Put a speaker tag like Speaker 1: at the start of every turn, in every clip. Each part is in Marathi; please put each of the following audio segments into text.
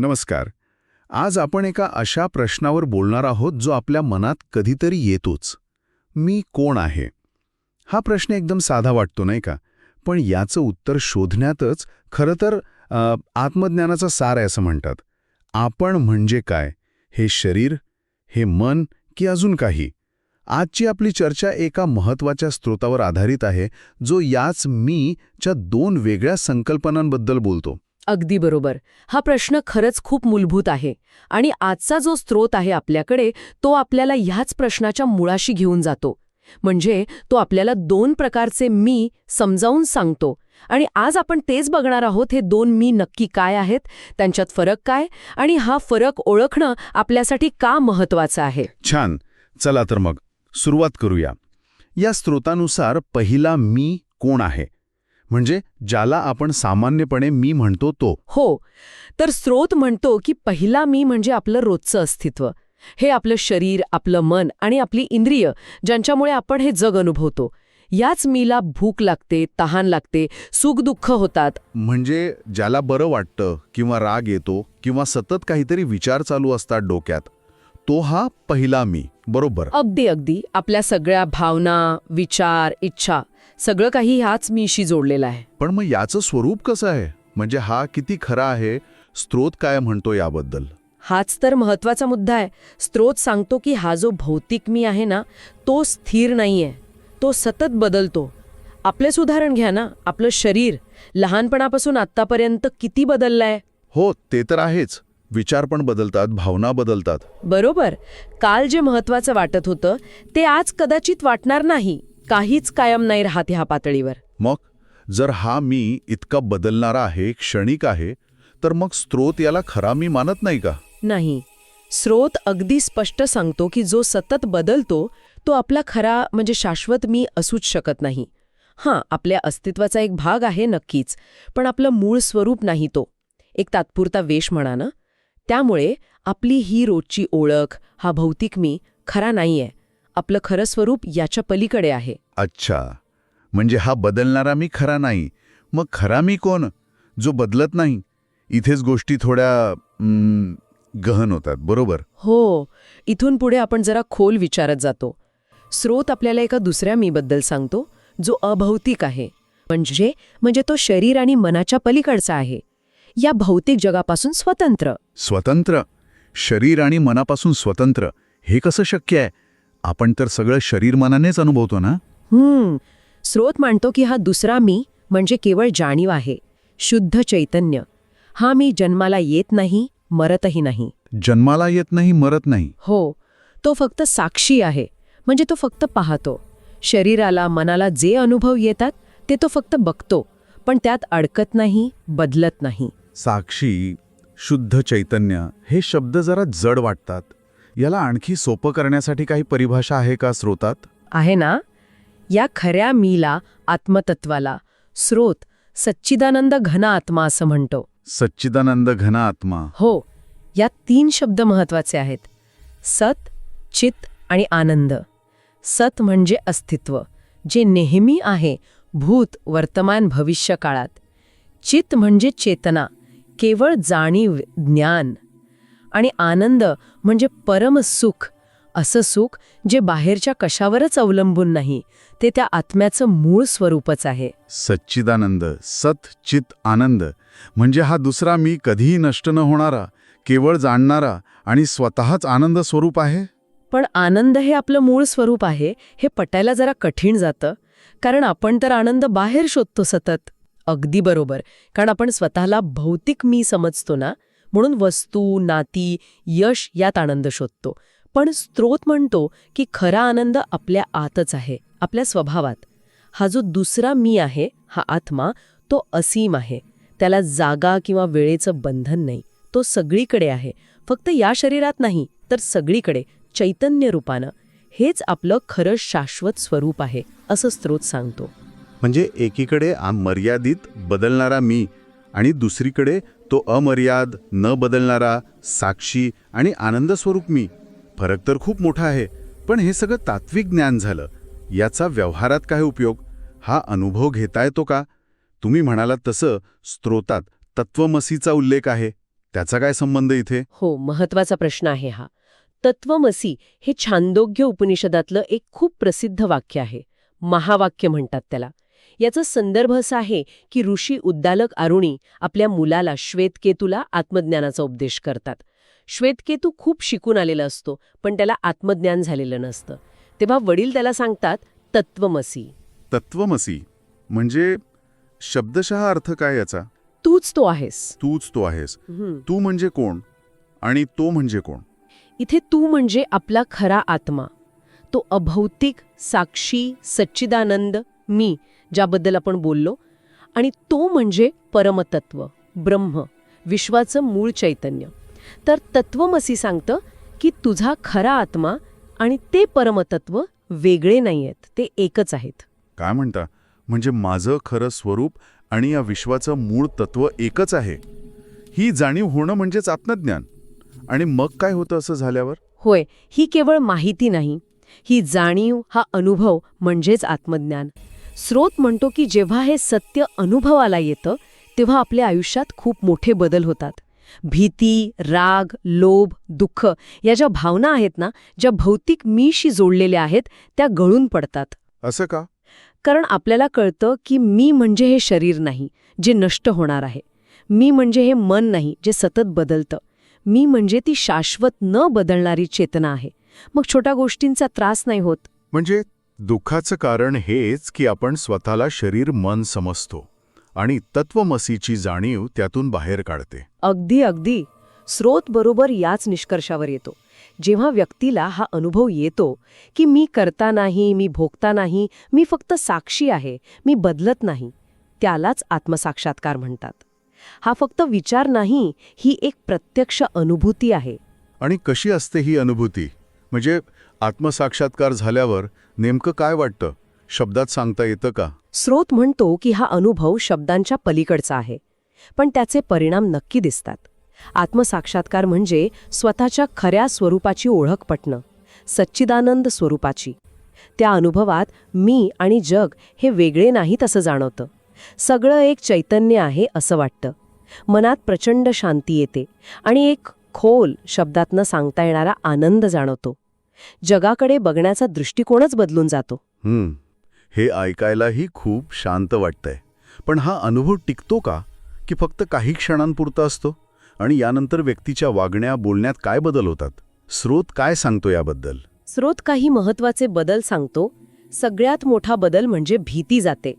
Speaker 1: नमस्कार. आज आपण एका अशा प्रश्नावर बोलणार आहोत जो आपल्या मनात कधीतरी येतोच. मी कोण आहे? हा प्रश्न एकदम साधा वाटतो नाही का? पण याचं उत्तर शोधण्यातच खरं तर आत्मज्ञानाचा सार आहे असं म्हणतात. आपण म्हणजे काय? हे शरीर? हे मन? की अजून काही? आजची आपली चर्चा एका महत्त्वाच्या स्रोतावर आधारित आहे जो याच मी च्या दोन वेगळ्या संकल्पनांबद्दल बोलतो.
Speaker 2: अगदी बरोबर. हा प्रश्न खरंच खूप मूलभूत आहे आणि आजचा जो स्रोत आहे आपल्याकडे तो आपल्याला ह्याच प्रश्नाच्या मुळाशी घेऊन जातो. म्हणजे तो आपल्याला दोन प्रकारचे मी समजावून सांगतो. आणि आज आपण तेच बघणार आहोत हे दोन मी नक्की काय आहेत त्यांच्यात फरक काय आणि हा फरक ओळखणं आपल्यासाठी का महत्वाचं आहे?
Speaker 1: छान. चला तर मग सुरुवात करूया. या स्रोतानुसार पहिला मी कोण आहे? म्हणजे ज्याला आपण सामान्यपणे मी म्हणतो तो.
Speaker 2: हो तर स्रोत म्हणतो की पहिला मी म्हणजे आपलं रोजचं अस्तित्व. हे आपलं शरीर आपलं मन आणि आपली इंद्रिय ज्यांच्यामुळे आपण हे जग अनुभवतो. याच मीला भूक लागते तहान लागते सुखदुःख होतात.
Speaker 1: म्हणजे ज्याला बरं वाटतं किंवा राग येतो किंवा सतत काहीतरी विचार चालू असतात डोक्यात तो हा पहिला मी. बरोबर?
Speaker 2: अगदी अगदी. आपल्या सगळ्या भावना विचार इच्छा सगळं काही ह्याच मीशी जोडलेलं आहे.
Speaker 1: पण मग याचं स्वरूप कसं आहे? म्हणजे हा किती खरा आहे? स्त्रोत काय म्हणतो याबद्दल?
Speaker 2: हाच तर महत्त्वाचा मुद्दा आहे. स्रोत सांगतो की हा जो भौतिक मी आहे ना तो स्थिर नाहीये. तो सतत बदलतो. आपलेच उदाहरण घ्या ना. आपलं शरीर लहानपणापासून आत्तापर्यंत किती बदललंय?
Speaker 1: हो ते तर आहेच. विचार पण बदलतात भावना बदलतात.
Speaker 2: बरोबर. काल जे महत्वाचं वाटत होतं ते आज कदाचित वाटणार नाही. काहीच कायम नाही राहत ह्या पातळीवर.
Speaker 1: मग जर हा मी इतका बदलणारा आहे क्षणिक आहे तर मग स्त्रोत याला खरा मी मानत नाही का?
Speaker 2: नाही. स्रोत अगदी स्पष्ट सांगतो की जो सतत बदलतो तो आपला खरा म्हणजे शाश्वत मी असूच शकत नाही. हां आपल्या अस्तित्वाचा एक भाग आहे नक्कीच पण आपलं मूळ स्वरूप नाही तो. एक तात्पुरता वेश म्हणा ना. त्यामुळे आपली ही रोजची ओळख हा भौतिक मी खरा नाहीये. आपलं खरं स्वरूप याच्या पलीकडे आहे.
Speaker 1: अच्छा. म्हणजे हा बदलणारा मी खरा नाही. मग खरा मी कोण? जो बदलत नाही. इथेच गोष्टी थोड्या गहन होतात. बरोबर?
Speaker 2: हो. इथून पुढे आपण जरा खोल विचारत जातो. स्रोत आपल्याला एका दुसऱ्या मीबद्दल सांगतो जो अभौतिक आहे. म्हणजे म्हणजे तो शरीर आणि मनाच्या पलीकडचा आहे. या भौतिक जगापासून स्वतंत्र.
Speaker 1: स्वतंत्र? शरीर आणि मनापासून स्वतंत्र? हे कसं शक्य आहे? आपण तर सगळं शरीर मनानेच अनुभवतो ना?
Speaker 2: हम्म. स्रोत मांडतो की हा दुसरा मी म्हणजे केवळ जाणीव आहे. शुद्ध चैतन्य. हा मी जन्माला येत नाही मरतही नाही.
Speaker 1: जन्माला येत नाही मरत नाही.
Speaker 2: हो. तो फक्त साक्षी आहे. म्हणजे तो फक्त पाहतो. शरीराला मनाला जे अनुभव येतात ते तो फक्त बघतो. पण त्यात अडकत नाही बदलत नाही.
Speaker 1: साक्षी शुद्ध चैतन्य हे शब्द जरा जड वाटतात. याला आणखी सोपं करण्यासाठी काही परिभाषा आहे का स्रोतात?
Speaker 2: आहे ना. या खऱ्या मीला आत्मतत्वाला स्रोत सच्चिदानंद घन आत्मा असं म्हणतो.
Speaker 1: सच्चिदानंद घन आत्मा.
Speaker 2: हो यात तीन शब्द महत्त्वाचे आहेत. सत चित आणि आनंद. सत म्हणजे अस्तित्व जे नेहमी आहे भूत वर्तमान भविष्य काळात. चित म्हणजे चेतना केवळ जाणीव ज्ञान. आणि आनंद म्हणजे परम सुख. असं सुख जे बाहेरच्या कशावरच अवलंबून नाही ते त्या आत्म्याचं मूळ स्वरूपच आहे.
Speaker 1: सच्चिदानंद सत चित आनंद म्हणजे हा दुसरा मी कधीही नष्ट न होणारा केवळ जाणणारा आणि स्वतःच आनंद स्वरूप आहे?
Speaker 2: पण आनंद हे आपलं मूळ स्वरूप आहे हे पटायला जरा कठीण जातं कारण आपण तर आनंद बाहेर शोधतो सतत. अगदी बरोबर कारण आपण स्वतःला भौतिक मी समजतो ना? म्हणून वस्तू नाती यश यात आनंद शोधतो. पण स्त्रोत म्हणतो की खरा आनंद आपल्या आतच आहे आपल्या स्वभावात. हा जो दुसरा मी आहे हा आत्मा तो असीम आहे. त्याला जागा किंवा वेळेचं बंधन नाही. तो सगळीकडे आहे. फक्त या शरीरात नाही तर सगळीकडे चैतन्य रूपानं. हेच आपलं खरं शाश्वत स्वरूप आहे असं स्त्रोत सांगतो.
Speaker 1: म्हणजे एकीकडे मर्यादित बदलणारा मी आणि दुसरीकडे तो अमर्याद न बदलणारा साक्षी आणि आनंदस्वरूप मी. फरक तर खूप मोठा आहे पण हे सगळं तात्विक ज्ञान झालं. याचा व्यवहारात काय उपयोग? हा अनुभव घेता येतो का? तुम्ही म्हणालात तसं स्त्रोतात तत्वमसीचा उल्लेख आहे. त्याचा काय संबंध इथे?
Speaker 2: हो महत्त्वाचा प्रश्न आहे हा. तत्वमसी हे छांदोग्य उपनिषदातलं एक खूप प्रसिद्ध वाक्य आहे. महावाक्य म्हणतात त्याला. याचा संदर्भ असा आहे की ऋषी उद्दालक आरुणी आपल्या मुलाला श्वेतकेतूला आत्मज्ञानाचा उपदेश करतात. श्वेतकेतू खूप शिकून आलेला असतो पण त्याला आत्मज्ञान झालेलं नसतं. तेव्हा वडील त्याला सांगतात तत्वमसी
Speaker 1: तत्वमसी म्हणजे शब्दशः अर्थ काय याचा?
Speaker 2: तूच तो आहेस.
Speaker 1: तूच तो आहेस. तू म्हणजे कोण? आणि तो म्हणजे कोण?
Speaker 2: इथे तू म्हणजे आपला खरा आत्मा. तो अभौतिक साक्षी सच्चिदानंद मी. ज्याबद्दल आपण बोललो. आणि तो म्हणजे परमतत्व ब्रह्म विश्वाचं मूळ चैतन्य. तर तत्वमसी सांगतं की तुझा खरा आत्मा आणि ते परमतत्व वेगळे नाहीयेत ते एकच आहेत.
Speaker 1: काय म्हणता? म्हणजे माझं खरं स्वरूप आणि या विश्वाचं मूळ तत्व एकच आहे. ही जाणीव होणं म्हणजेच आत्मज्ञान. आणि मग काय होतं असं झाल्यावर?
Speaker 2: होय ही केवळ माहिती नाही. ही जाणीव हा अनुभव म्हणजेच आत्मज्ञान. स्रोत म्हणतो की जेव्हा हे सत्य अनुभवाला येतं तेव्हा आपल्या आयुष्यात खूप मोठे बदल होतात. भीती राग लोभ दुःख या ज्या भावना आहेत ना ज्या भौतिक मीशी जोडलेल्या आहेत त्या गळून पडतात.
Speaker 1: असं का?
Speaker 2: कारण आपल्याला कळतं की मी म्हणजे हे शरीर नाही जे नष्ट होणार आहे. मी म्हणजे हे मन नाही जे सतत बदलतं. मी म्हणजे ती शाश्वत न बदलणारी चेतना आहे. मग छोट्या गोष्टींचा त्रास नाही होत.
Speaker 1: म्हणजे दुःखाचं कारण हेच की आपण स्वतःला शरीर मन समजतो आणि तत्वमसीची जाणीव त्यातून बाहेर काढते.
Speaker 2: अगदी अगदी. स्रोत बरोबर याच निष्कर्षावर येतो. जेव्हा व्यक्तीला हा अनुभव येतो की मी करता नाही मी भोगता नाही मी फक्त साक्षी आहे मी बदलत नाही त्यालाच आत्मसाक्षात्कार म्हणतात. हा फक्त विचार नाही ही एक प्रत्यक्ष अनुभूती आहे.
Speaker 1: आणि कशी असते ही अनुभूती? म्हणजे आत्मसाक्षात्कार झाल्यावर नेमकं काय वाटतं? शब्दात सांगता येतं का?
Speaker 2: स्रोत म्हणतो की हा अनुभव शब्दांच्या पलीकडचा आहे. पण त्याचे परिणाम नक्की दिसतात. आत्मसाक्षात्कार म्हणजे स्वतःच्या खऱ्या स्वरूपाची ओळख पटणं सच्चिदानंद स्वरूपाची. त्या अनुभवात मी आणि जग हे वेगळे नाहीत असं जाणवतं. सगळं एक चैतन्य आहे असं वाटतं. मनात प्रचंड शांती येते आणि एक खोल शब्दातनं सांगता येणारा आनंद जाणवतो. जगाकडे बघण्याचा दृष्टिकोनच बदलून जातो.
Speaker 1: हं, हे ऐकायलाही खूप शांत वाटतंय. पण हा अनुभव टिकतो का? की फक्त काही क्षणांपुरता असतो? आणि यानंतर व्यक्तीच्या वागण्या बोलण्यात काय बदल होतात? स्रोत काय सांगतो याबद्दल?
Speaker 2: स्रोत काही महत्त्वाचे बदल सांगतो. सगळ्यात मोठा बदल म्हणजे भीती जाते.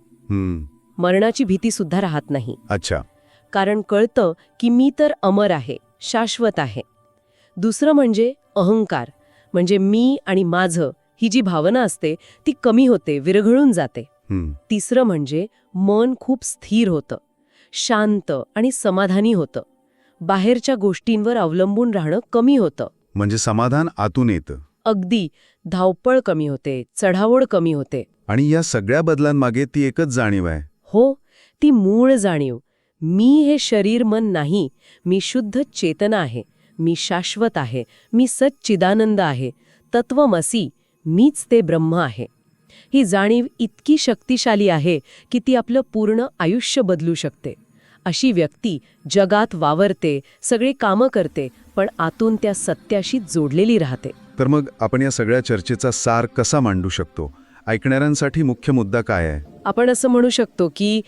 Speaker 2: मरणाची भीती सुद्धा राहत नाही.
Speaker 1: अच्छा.
Speaker 2: कारण कळतं की मी तर अमर आहे शाश्वत आहे. दुसरं म्हणजे अहंकार. म्हणजे मी आणि माझं ही जी भावना असते ती कमी होते विरघळून जाते. तिसरं म्हणजे मन खूप स्थिर होतं. शांत आणि समाधानी होतं. बाहेरच्या गोष्टींवर अवलंबून राहणं कमी होतं.
Speaker 1: म्हणजे समाधान आतून येतं.
Speaker 2: अगदी धावपळ कमी होते चढावड कमी होते.
Speaker 1: आणि या सगळ्या बदलांमागे ती एकच जाणीव आहे.
Speaker 2: हो ती मूळ जाणीव. मी हे शरीर मन नाही मी शुद्ध चेतना आहे. मी शाश्वत आहे मी सच्चिदानंद आहे तत्वमसी मीच ते ब्रह्म आहे. ही जाणीव इतकी शक्तिशाली आहे की ती आपलं पूर्ण आयुष्य बदलू शकते. अशी व्यक्ती जगात वावरते सगळी कामं करते पण आतून त्या सत्याशी जोडलेली राहते.
Speaker 1: तर मग आपण या सगळ्या चर्चेचा सार कसा मांडू शकतो? ऐकणाऱ्यांसाठी मुख्य मुद्दा काय आहे?
Speaker 2: आपण असं म्हणू शकतो की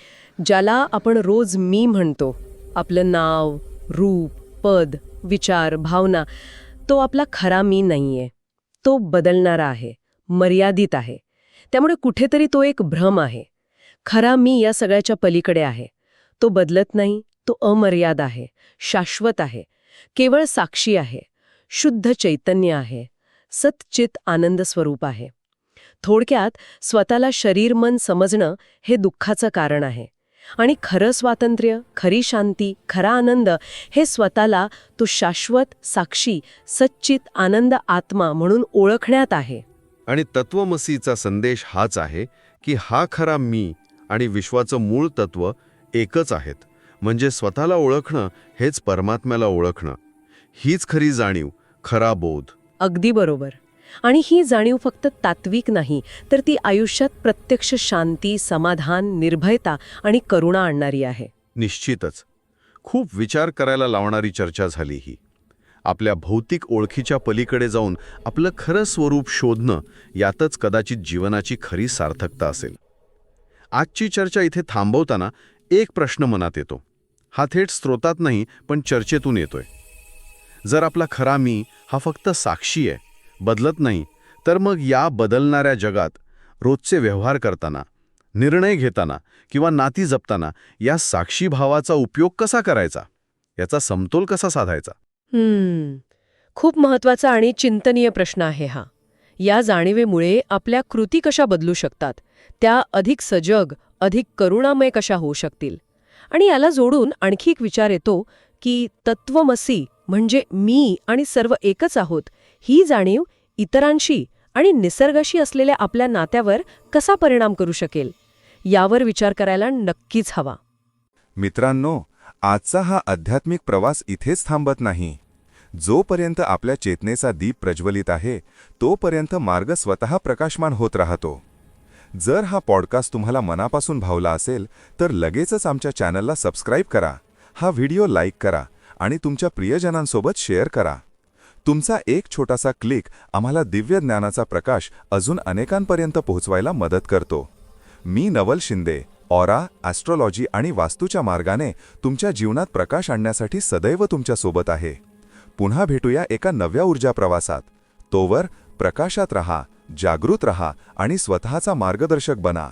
Speaker 2: ज्याला आपण रोज मी म्हणतो आपलं नाव रूप पद विचार भावना तो आपला खरा मी नाहीये. तो बदलणारा आहे मर्यादित आहे. त्यामुळे कुठेतरी तो एक भ्रम आहे. खरा मी या सगळ्याच्या पलीकडे आहे. तो बदलत नाही तो अमर्याद आहे शाश्वत आहे केवळ साक्षी आहे शुद्ध चैतन्य आहे सच्चित आनंद स्वरूप आहे. थोडक्यात स्वतःला शरीर मन समजणं हे दुःखाचं कारण आहे. आणि खरं स्वातंत्र्य खरी शांती खरा आनंद हे स्वतःला तो शाश्वत साक्षी सच्चित आनंद आत्मा म्हणून ओळखण्यात आहे.
Speaker 3: आणि तत्वमसीचा संदेश हाच आहे की हा खरा मी आणि विश्वाचं मूळ तत्व एकच आहेत. म्हणजे स्वतःला ओळखणं हेच परमात्म्याला ओळखणं. हीच खरी जाणीव खरा बोध.
Speaker 2: अगदी बरोबर. आणि ही जाणीव फक्त तात्विक नाही तर ती आयुष्यात प्रत्यक्ष शांती समाधान निर्भयता आणि करुणा आणणारी आहे.
Speaker 3: निश्चितच.
Speaker 1: खूप विचार करायला लावणारी चर्चा झाली ही. आपल्या भौतिक ओळखीच्या पलीकडे जाऊन आपलं खरं स्वरूप शोधणं यातच कदाचित जीवनाची खरी सार्थकता असेल. आजची चर्चा इथे थांबवताना एक प्रश्न मनात येतो. हा थेट स्रोतात नाही पण चर्चेतून येतोय. जर आपला खरा मी हा फक्त साक्षी आहे बदलत नाही तर मग या बदलणाऱ्या जगात रोजचे व्यवहार करताना निर्णय घेताना किंवा नाती जपताना या साक्षी भावाचा उपयोग कसा करायचा? याचा समतोल कसा साधायचा?
Speaker 2: खूप महत्त्वाचा आणि चिंतनीय प्रश्न आहे हा. या जाणीवेमुळे आपल्या कृती कशा बदलू शकतात? त्या अधिक सजग अधिक करुणामय कशा होऊ शकतील? आणि याला जोडून आणखी एक विचार येतो की तत्वमसी म्हणजे मी आणि सर्व एकच आहोत ही जाणीव इतरांशी आणि निसर्गाशी असलेल्या आपल्या नात्यावर कसा परिणाम करू शकेल? यावर विचार करायला नक्कीच हवा.
Speaker 4: मित्रांनो आजचा हा आध्यात्मिक प्रवास इथेच थांबत नाही. जोपर्यंत आपल्या चेतनेचा दीप प्रज्वलित आहे तोपर्यंत मार्ग स्वतः प्रकाशमान होत राहतो. जर हा पॉडकास्ट तुम्हाला मनापासून भावला असेल तर लगेचच आमच्या चॅनलला सबस्क्राईब करा हा व्हिडिओ लाईक करा आणि तुमच्या प्रियजनांसोबत शेअर करा. तुमचा एक छोटासा क्लिक आम्हाला दिव्य ज्ञानाचा प्रकाश अजून अनेकांपर्यंत पोहोचवायला मदत करतो. मी नवल शिंदे ऑरा ॲस्ट्रॉलॉजी आणि वास्तूच्या मार्गाने तुमच्या जीवनात प्रकाश आणण्यासाठी सदैव तुमच्यासोबत आहे. पुन्हा भेटूया एका नव्या ऊर्जा प्रवासात. तोवर प्रकाशात रहा जागृत रहा आणि स्वतःचा मार्गदर्शक बना.